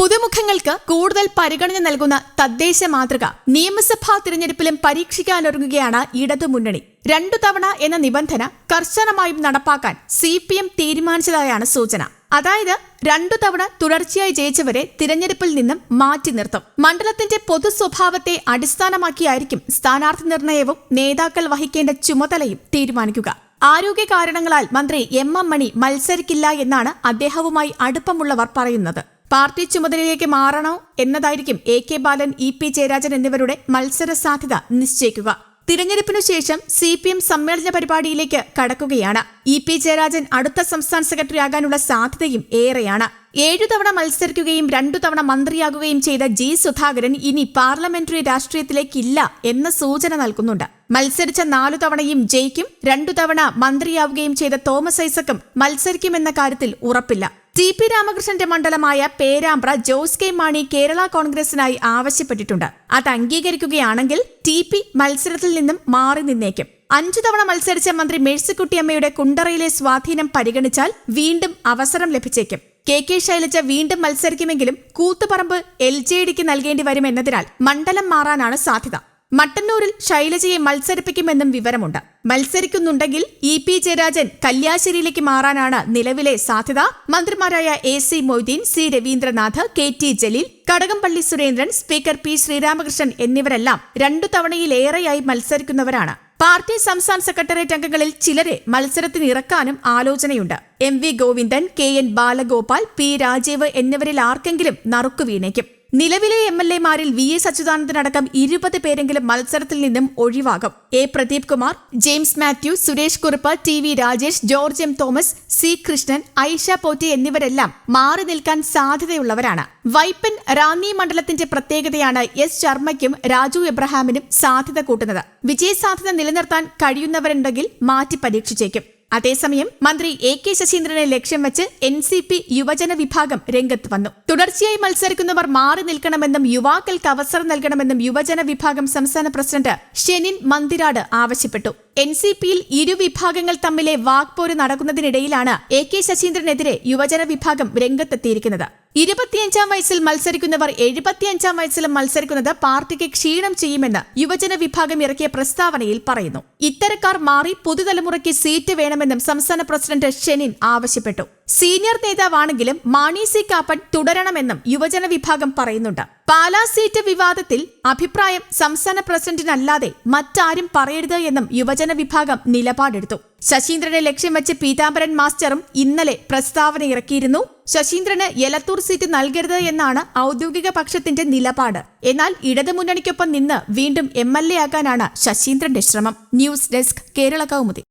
പുതുമുഖങ്ങൾക്ക് കൂടുതൽ പരിഗണന നൽകുന്ന തദ്ദേശ മാതൃക നിയമസഭാ തിരഞ്ഞെടുപ്പിലും പരീക്ഷിക്കാനൊരുങ്ങുകയാണ് ഇടതുമുന്നണി രണ്ടു തവണ എന്ന നിബന്ധന കർശനമായും നടപ്പാക്കാൻ സി പി എം തീരുമാനിച്ചതായാണ് സൂചന. അതായത് രണ്ടു തവണ തുടർച്ചയായി ജയിച്ചവരെ തിരഞ്ഞെടുപ്പിൽ നിന്നും മാറ്റി നിർത്തും. മണ്ഡലത്തിന്റെ പൊതു സ്വഭാവത്തെ അടിസ്ഥാനമാക്കിയായിരിക്കും സ്ഥാനാർത്ഥി നിർണയവും നേതാക്കൾ വഹിക്കേണ്ട ചുമതലയും തീരുമാനിക്കുക. ആരോഗ്യ കാരണങ്ങളാൽ മന്ത്രി എം എം മണി മത്സരിക്കില്ല എന്നാണ് അദ്ദേഹവുമായി അടുപ്പമുള്ളവർ പറയുന്നത്. പാർട്ടി ചുമതലയിലേക്ക് മാറണോ എന്നതായിരിക്കും A K Balan E P Jayarajan എന്നിവരുടെ മത്സര സാധ്യത നിശ്ചയിക്കുക. തിരഞ്ഞെടുപ്പിനു ശേഷം സി പി എം സമ്മേളന പരിപാടിയിലേക്ക് കടക്കുകയാണ്. ഇ പി ജയരാജൻ അടുത്ത സംസ്ഥാന സെക്രട്ടറി ആകാനുള്ള സാധ്യതയും ഏറെയാണ്. ഏഴു തവണ മത്സരിക്കുകയും രണ്ടു തവണ മന്ത്രിയാകുകയും ചെയ്ത ജി സുധാകരൻ ഇനി പാർലമെന്ററി രാഷ്ട്രീയത്തിലേക്കില്ല എന്ന സൂചന നൽകുന്നുണ്ട്. മത്സരിച്ച നാലു തവണയും ജയിക്കും രണ്ടു തവണ മന്ത്രിയാവുകയും ചെയ്ത തോമസ് ഐസക്കും മത്സരിക്കുമെന്ന കാര്യത്തിൽ ഉറപ്പില്ല. ടി പി രാമകൃഷ്ണന്റെ മണ്ഡലമായ പേരാമ്പ്ര ജോസ് കെ മാണി കേരള കോൺഗ്രസിനായി ആവശ്യപ്പെട്ടിട്ടുണ്ട്. അത് അംഗീകരിക്കുകയാണെങ്കിൽ ടി പി മത്സരത്തിൽ നിന്നും മാറി നിന്നേക്കും. അഞ്ചു തവണ മത്സരിച്ച മന്ത്രി മേഴ്സിക്കുട്ടിയമ്മയുടെ കുണ്ടറയിലെ സ്വാധീനം പരിഗണിച്ചാൽ വീണ്ടും അവസരം ലഭിച്ചേക്കും. കെ കെ ശൈലജ വീണ്ടും മത്സരിക്കുമെങ്കിലും കൂത്തുപറമ്പ് എൽ ജെ ഡിക്ക് നൽകേണ്ടി വരുമെന്നതിനാൽ മണ്ഡലം മാറാനാണ് സാധ്യത. മട്ടന്നൂരിൽ ശൈലജയെ മത്സരിപ്പിക്കുമെന്നും വിവരമുണ്ട്. മത്സരിക്കുന്നുണ്ടെങ്കിൽ ഇ പി ജയരാജൻ കല്യാശ്ശേരിയിലേക്ക് മാറാനാണ് നിലവിലെ സാധ്യത. മന്ത്രിമാരായ A C Moideen C Raveendranath K T Jaleel Kadakampally Surendran speaker P Sreeramakrishnan എന്നിവരെല്ലാം രണ്ടു തവണയിലേറെയായി മത്സരിക്കുന്നവരാണ്. പാർട്ടി സംസ്ഥാന സെക്രട്ടേറിയറ്റ് അംഗങ്ങളിൽ ചിലരെ മത്സരത്തിനിറക്കാനും ആലോചനയുണ്ട്. M V Govindan K N Balagopal P Rajeev എന്നിവരിൽ ആർക്കെങ്കിലും നറുക്കു വീണേക്കും. നിലവിലെ എം എൽ എമാരിൽ വി എസ് അച്യുതാനന്ദനടക്കം ഇരുപത് പേരെങ്കിലും മത്സരത്തിൽ നിന്നും ഒഴിവാകും. A Pradeep Kumar James Mathew Suresh Kurup T V Rajesh George M Thomas C Krishnan Aisha Potty എന്നിവരെല്ലാം മാറി നിൽക്കാൻ സാധ്യതയുള്ളവരാണ്. വൈപ്പൻ റാന്നി മണ്ഡലത്തിന്റെ പ്രത്യേകതയാണ് എസ് ശർമ്മയ്ക്കും രാജു എബ്രഹാമിനും സാധ്യത കൂട്ടുന്നത്. വിജയസാധ്യത നിലനിർത്താൻ കഴിയുന്നവരുണ്ടെങ്കിൽ മാറ്റി പരീക്ഷിച്ചേക്കും. അതേസമയം മന്ത്രി എ കെ ശശീന്ദ്രനെ ലക്ഷ്യം വെച്ച് എൻ സി പി യുവജന വിഭാഗം രംഗത്ത് വന്നു. തുടർച്ചയായി മത്സരിക്കുന്നവർ മാറി നിൽക്കണമെന്നും യുവാക്കൾക്ക് അവസരം നൽകണമെന്നും യുവജന വിഭാഗം സംസ്ഥാന പ്രസിഡന്റ് ഷെനിൻ മന്ദിരാട് ആവശ്യപ്പെട്ടു. എൻ സി പിയിൽ ഇരുവിഭാഗങ്ങൾ തമ്മിലെ വാക്പോര് നടക്കുന്നതിനിടയിലാണ് എ കെ ശശീന്ദ്രനെതിരെ യുവജന വിഭാഗം രംഗത്തെത്തിയിരിക്കുന്നത്. ഇരുപത്തിയഞ്ചാം വയസ്സിൽ മത്സരിക്കുന്നവർ എഴുപത്തിയഞ്ചാം വയസ്സിലും മത്സരിക്കുന്നത് പാർട്ടിക്ക് ക്ഷീണം ചെയ്യുമെന്ന് യുവജന വിഭാഗം ഇറക്കിയ പ്രസ്താവനയിൽ പറയുന്നു. ഇത്തരക്കാർ മാറി പുതുതലമുറയ്ക്ക് സീറ്റ് വേണമെന്നും സംസ്ഥാന പ്രസിഡന്റ് ഷെനിൻ ആവശ്യപ്പെട്ടു. സീനിയർ നേതാവാണെങ്കിലും മാണി സി കാപ്പൻ തുടരണമെന്നും യുവജന വിഭാഗം പറയുന്നുണ്ട്. പാലാ സീറ്റ് വിവാദത്തിൽ അഭിപ്രായം സംസ്ഥാന പ്രസിഡന്റിനല്ലാതെ മറ്റാരും പറയരുത് എന്നും യുവജന വിഭാഗം നിലപാടെടുത്തു. ശശീന്ദ്രനെ ലക്ഷ്യം വെച്ച് പീതാംബരൻ മാസ്റ്ററും ഇന്നലെ പ്രസ്താവന ഇറക്കിയിരുന്നു. ശശീന്ദ്രന് എലത്തൂർ സീറ്റ് നൽകരുത് എന്നാണ് ഔദ്യോഗിക പക്ഷത്തിന്റെ നിലപാട്. എന്നാൽ ഇടതുമുന്നണിക്കൊപ്പം നിന്ന് വീണ്ടും എം എൽ എ ആകാനാണ് ശശീന്ദ്രന്റെ ശ്രമം. News desk Kerala Kaumudi.